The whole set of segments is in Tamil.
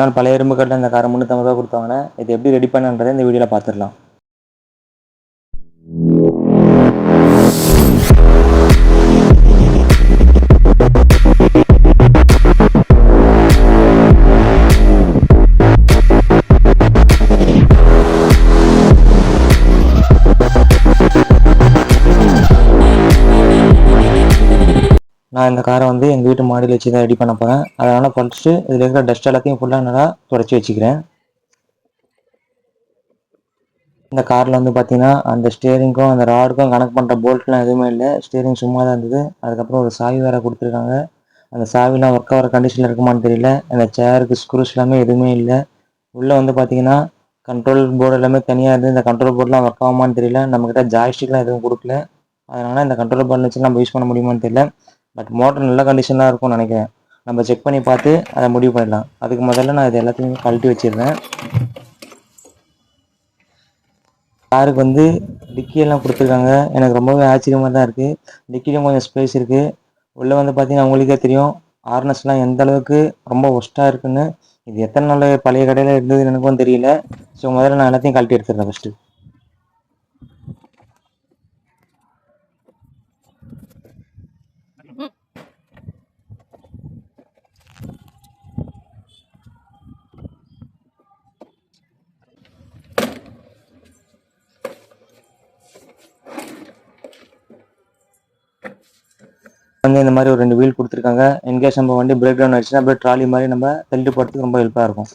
நாள் பழைய இரும்பு கட்டில் இந்த காரை முந்நூற்றம்பது ரூபா கொடுத்தாங்கன்னா இது எப்படி ரெடி பண்ணுன்றதை இந்த வீடியோவில் பார்த்துடலாம். நான் இந்த காரை வந்து எங்கள் வீட்டு மாடியில் வச்சு தான் ரெடி பண்ண போகிறேன் அதனால் ஃபஸ்ட்டு இதில் இருக்கிற டஸ்ட் எல்லாத்தையும் ஃபுல்லாக நல்லா துடைச்சி வச்சுக்கிறேன். இந்த காரில் வந்து பார்த்தீங்கன்னா அந்த ஸ்டேரிங்க்கும் அந்த ராடுக்கும் கனெக்ட் பண்ணுற போல்ட்லாம் எதுவுமே இல்லை. ஸ்டேரிங் சும்மா தான் இருந்தது. அதுக்கப்புறம் ஒரு சாவி வேறு கொடுத்துருக்காங்க. அந்த சாவிலாம் ஒர்க் ஆகிற கண்டிஷனில் இருக்குமான்னு தெரியல. அந்த சேருக்கு ஸ்க்ரூஸ் எல்லாமே எதுவுமே இல்லை. உள்ளே வந்து பார்த்தீங்கன்னா கண்ட்ரோல் போர்டு எல்லாமே தனியாக இருந்து இந்த கண்ட்ரோல் போர்டெலாம் ஒர்க் ஆகுமான்னு தெரியல. நம்மக்கிட்ட ஜாய்ஸ்டிக்லாம் எதுவும் கொடுக்கல. அதனால் இந்த கண்ட்ரோல் போர்டில் வச்சு நம்ம யூஸ் பண்ண முடியுமான்னு தெரியல. பட் மோட்டர் நல்ல கண்டிஷனாக இருக்கும்னு நினைக்கிறேன். நம்ம செக் பண்ணி பார்த்து அதை முடிவு பண்ணிடலாம். அதுக்கு முதல்ல நான் இது எல்லாத்தையும் கழட்டி வச்சிடுறேன். காருக்கு வந்து டிக்கியெல்லாம் கொடுத்துருக்காங்க. எனக்கு ரொம்பவே ஆச்சரியமாக தான் இருக்குது டிக்கிலையும் கொஞ்சம் ஸ்பேஸ் இருக்குது உள்ளே வந்து பார்த்தீங்கன்னா உங்களுக்கே தெரியும். ஆர்னஸ்லாம் எந்த அளவுக்கு ரொம்ப ஒஸ்ட்டாக இருக்குன்னு. இது எத்தனை நாள் பழைய கடையில் இருந்தது எனக்கும் தெரியல. ஸோ முதல்ல நான் எல்லாத்தையும் கழட்டி எடுத்துடுறேன் ஃபஸ்ட்டு வந்து இந்த மாதிரி ஒரு ரெண்டு வீல் கொடுத்துருக்காங்க. இன்கேஸ் நம்ம வண்டி பிரேக் டவுன் ஆயிடுச்சுன்னா அப்படியே ட்ராலி மாதிரி நம்ம தள்ளிட்டு போகிறதுக்கு ரொம்ப ஹெல்ப்பாக இருக்கும்.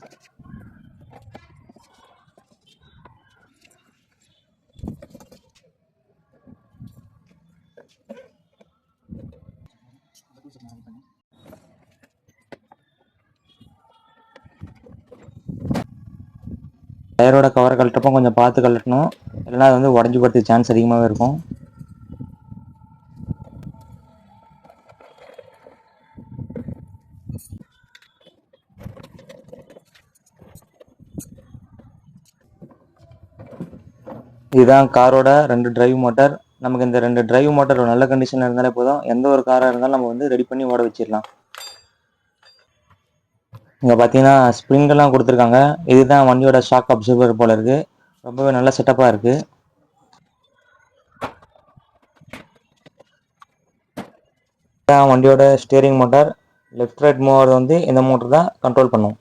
டயரோட கவரை கழட்டப்போ கொஞ்சம் பார்த்து கழட்டணும். இல்லைன்னா அது வந்து உடஞ்சி போகிறதுக்கு சான்ஸ் அதிகமாகவே இருக்கும். இதுதான் காரோட ரெண்டு டிரைவ் மோட்டார் நமக்கு இந்த ரெண்டு டிரைவ் மோட்டார் நல்ல கண்டிஷனில் இருந்தாலே போதும். எந்த ஒரு காராக இருந்தாலும் நம்ம வந்து ரெடி பண்ணி ஓட வச்சிடலாம். இங்கே பார்த்தீங்கன்னா ஸ்ப்ரிங்கெல்லாம் கொடுத்துருக்காங்க. இதுதான் வண்டியோட ஷாக் அப்சர்வர் போல இருக்குது ரொம்பவே நல்ல செட்டப்பாக இருக்குது வண்டியோட ஸ்டியரிங் மோட்டார் லெஃப்ட் ரைட் மூவர் வந்து இந்த மோட்டர் தான் கண்ட்ரோல் பண்ணும்.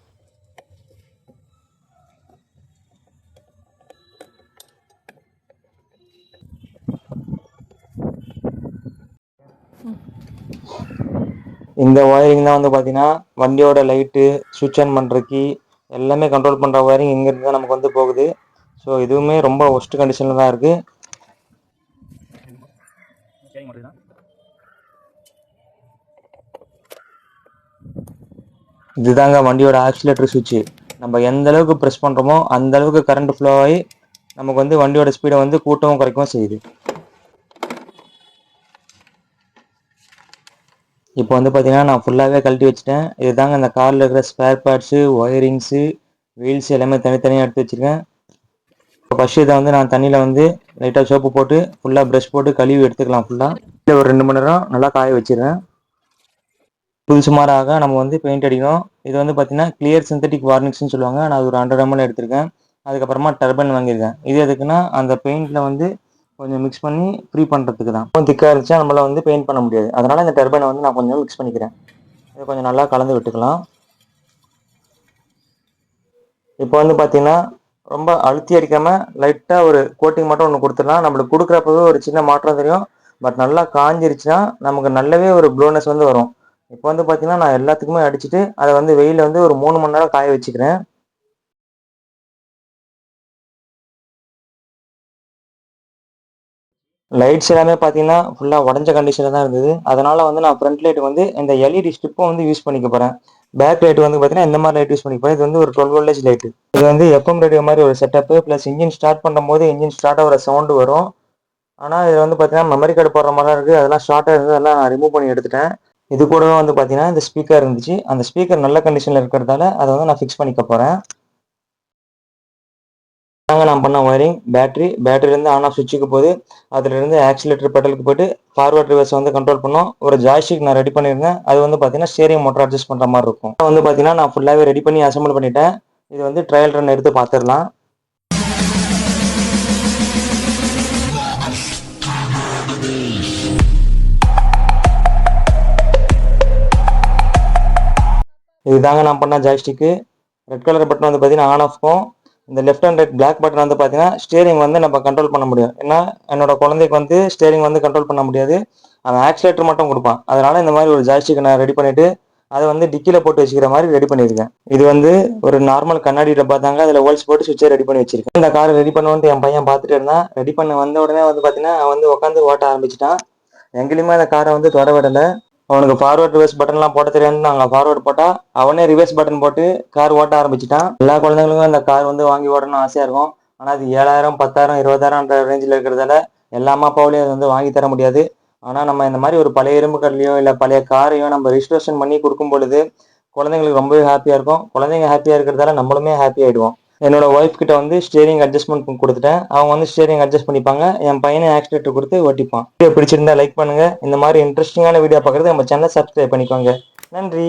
இந்த ஒயரிங் தான் வந்து பார்த்தீங்கன்னா வண்டியோட லைட்டு சுவிட்ச் ஆன் பண்ணுறக்கு எல்லாமே கண்ட்ரோல் பண்ணுற ஒயரிங் இங்கேருந்து தான் நமக்கு வந்து போகுது. ஸோ இதுவுமே ரொம்ப ஒஸ்ட் கண்டிஷனில் தான் இருக்குது இதுதாங்க வண்டியோட ஆக்சிலேட்டர் சுவிட்சு நம்ம எந்த அளவுக்கு ப்ரெஸ் பண்ணுறோமோ அந்த அளவுக்கு கரண்ட் ஃப்ளோ ஆகி நமக்கு வந்து வண்டியோட ஸ்பீடை வந்து கூட்டவும் குறைக்கவும் செய்யுது. இப்போ வந்து பார்த்தீங்கன்னா நான் ஃபுல்லாகவே கழட்டி வச்சுட்டேன். இதுதாங்க இந்த காரில் இருக்கிற ஸ்பேர் பார்ட்ஸு ஒயரிங்ஸு வீல்ஸ் எல்லாமே தனித்தனியாக எடுத்து வச்சுருக்கேன். இப்போ ஃபஸ்ட்டு இதை வந்து நான் தண்ணியில் வந்து லைட்டாக சோப்பு போட்டு ஃபுல்லாக ப்ரஷ் போட்டு கழுவி எடுத்துக்கலாம் ஃபுல்லாக இல்லை ஒரு ரெண்டு மணி நேரம் நல்லா காய வச்சிடுறேன். புதுசு மாறாக நம்ம வந்து பெயிண்ட் அடிக்கணும் இது வந்து பார்த்தீங்கன்னா கிளியர் சிந்தட்டிக் வார்னிக்ஸ்னு சொல்லுவாங்க. நான் அது ஒரு ஹண்ட்ரட் எம்எல் எடுத்திருக்கேன். அதுக்கப்புறமா டர்பன் வாங்கியிருக்கேன். இது எதுக்குன்னா அந்த பெயிண்டில் வந்து கொஞ்சம் மிக்ஸ் பண்ணி ஃப்ரீ பண்ணுறதுக்கு தான். கொஞ்சம் திக்காக இருந்துச்சா நம்மளால் வந்து பெயிண்ட் பண்ண முடியாது. அதனால் இந்த டர்பனை வந்து நான் கொஞ்சம் மிக்ஸ் பண்ணிக்கிறேன். இதை கொஞ்சம் நல்லா கலந்து விட்டுக்கலாம். இப்போ வந்து பார்த்தீங்கன்னா ரொம்ப அழுத்தி அடிக்காமல் லைட்டாக ஒரு கோட்டிங் மட்டும் ஒன்று கொடுத்துடலாம். நம்மளுக்கு கொடுக்குறப்பவே ஒரு சின்ன மாற்றம் தெரியும். பட் நல்லா காஞ்சிருச்சுன்னா நமக்கு நல்லாவே ஒரு ப்ளூனஸ் வந்து வரும். இப்போ வந்து பார்த்தீங்கன்னா நான் எல்லாத்துக்குமே அடிச்சுட்டு அதை வந்து வெயிலில் வந்து ஒரு மூணு மணி நேரம் காய வச்சுக்கிறேன். லைட்ஸ் எல்லாமே பார்த்தீங்கன்னா ஃபுல்லாக உடஞ்ச கண்டிஷனில் தான் இருந்தது. அதனால் வந்து நான் ஃப்ரண்ட் லைட் வந்து இந்த எல்இடி ஸ்டிப்பை வந்து யூஸ் பண்ணிக்க போகிறேன் பேக் லைட் வந்து பார்த்தீங்கன்னா இந்த மாதிரி லைட் யூஸ் பண்ணிக்க போகிறேன் இது வந்து ஒரு டுவெல் வோல்டேஜ் லைட்டு இது வந்து எஃப்எம் ரேடியோ மாதிரி ஒரு செட்டப்பு ப்ளஸ் இன்ஜின் ஸ்டார்ட் பண்ணும்போது இன்ஜின் ஸ்டார்ட் ஆகிற சவுண்டு வரும். ஆனால் இது வந்து பார்த்தீங்கன்னா மெமரி கார்டு போடுற மாதிரிலாம் இருக்குது அதெல்லாம் ஷார்ட்டாக இருந்தது. அதெல்லாம் நான் ரிமூவ் பண்ணி எடுத்துட்டேன். இது கூடவே வந்து பார்த்தீங்கன்னா இந்த ஸ்பீக்கர் இருந்துச்சு. அந்த ஸ்பீக்கர் நல்ல கண்டிஷனில் இருக்கிறதால அதை வந்து நான் ஃபிக்ஸ் பண்ணிக்க போகிறேன் அங்கே நான் பண்ண ஒயரிங் பேட்டரி பேட்டரியிலேருந்து ஆன் ஆஃப் சுவிட்சுக்கு போகுது அதுலேருந்து ஆக்சிலேட்டர் பெட்டலுக்கு போயிட்டு ஃபார்வர்ட் ரிவர்ஸ் வந்து கண்ட்ரோல் பண்ணோம். ஒரு ஜாய்ஸ்டிக் நான் ரெடி பண்ணியிருந்தேன். அது வந்து பார்த்தீங்கன்னா ஸ்டேரிங் மோட்டர் அட்ஜஸ்ட் பண்ணுற மாதிரி இருக்கும். வந்து பார்த்தீங்கன்னா நான் ஃபுல்லாகவே ரெடி பண்ணி அசம்பிள் பண்ணிட்டேன். இது வந்து ட்ரையல் ரன் எடுத்து பார்த்துடலாம் இதுதாங்க நான் பண்ண ஜாய்ஸ்டிக்கு ரெட் கலர் பட்டன் வந்து பார்த்தீங்கன்னா ஆன் ஆஃப்க்கும் இந்த left and right black button வந்து பார்த்தீங்கன்னா ஸ்டேரிங் வந்து நம்ம கண்ட்ரோல் பண்ண முடியும். ஏன்னா என்னோட குழந்தைக்கு வந்து ஸ்டேரிங் வந்து கண்ட்ரோல் பண்ண முடியாது. அவன் ஆக்சிலேட்டர் மட்டும் கொடுப்பான். அதனால இந்த மாதிரி ஒரு ஜாய்ஸ்டிக்கை நான் ரெடி பண்ணிட்டு அதை வந்து டிக்கியில் போட்டு வச்சுக்கிற மாதிரி ரெடி பண்ணியிருக்கேன். இது வந்து ஒரு நார்மல் கண்ணாடி டப்பா தாங்க. அதில் ஹோல்ஸ் போட்டு சுவிட்சை ரெடி பண்ணி வச்சிருக்கேன். இந்த காரை ரெடி பண்ணுவோன்ட்டு என் பையன் பார்த்துட்டு இருந்தான். ரெடி பண்ண வந்த உடனே வந்து பார்த்தீங்கன்னா அவன் வந்து உட்காந்து ஓட்ட ஆரம்பிச்சிட்டான். எங்கேயுமே அந்த காரை வந்து தொட விடலை அவனுக்கு ஃபார்வர்ட் ரிவர்ஸ் பட்டன்லாம் போட தெரியாது நாங்கள் ஃபார்வர்ட் போட்டால் அவனே ரிவர்ஸ் பட்டன் போட்டு கார் ஓட்ட ஆரம்பிச்சிட்டான். எல்லா குழந்தைங்களுக்கும் அந்த கார் வந்து வாங்கி ஓடணும்னு ஆசையாக இருக்கும். ஆனால் அது ஏழாயிரம் பத்தாயிரம் இருபதாயிரம்ன்ற ரேஞ்சில் இருக்கிறதால எல்லா அம்மா அப்பாவிலையும் அது வந்து வாங்கி தர முடியாது. ஆனால் நம்ம இந்த மாதிரி ஒரு பழைய இரும்பு கடலையோ இல்லை பழைய காரையோ நம்ம ரிஜிஸ்ட்ரேஷன் பண்ணி கொடுக்கும் பொழுது குழந்தைங்களுக்கு ரொம்பவே ஹாப்பியாக இருக்கும். குழந்தைங்க ஹாப்பியாக இருக்கிறதால நம்மளுமே ஹாப்பி ஆகிடுவோம் என்னோட ஒய்ஃப் கிட்ட வந்து ஸ்டேரிங் அட்ஜஸ்ட்மெண்ட் கொடுத்துட்டேன். அவங்க வந்து ஸ்டேரிங் அட்ஜஸ்ட் பண்ணிப்பாங்க. என் பையனை ஆக்சிலேட்டர் கொடுத்து ஓட்டிப்பான். வீடியோ பிடிச்சிருந்தா லைக் பண்ணுங்க. இந்த மாதிரி இன்ட்ரெஸ்டிங்கான வீடியோ பார்க்குறது நம்ம சேனலை சப்ஸ்கிரைப் பண்ணிக்கோங்க. நன்றி.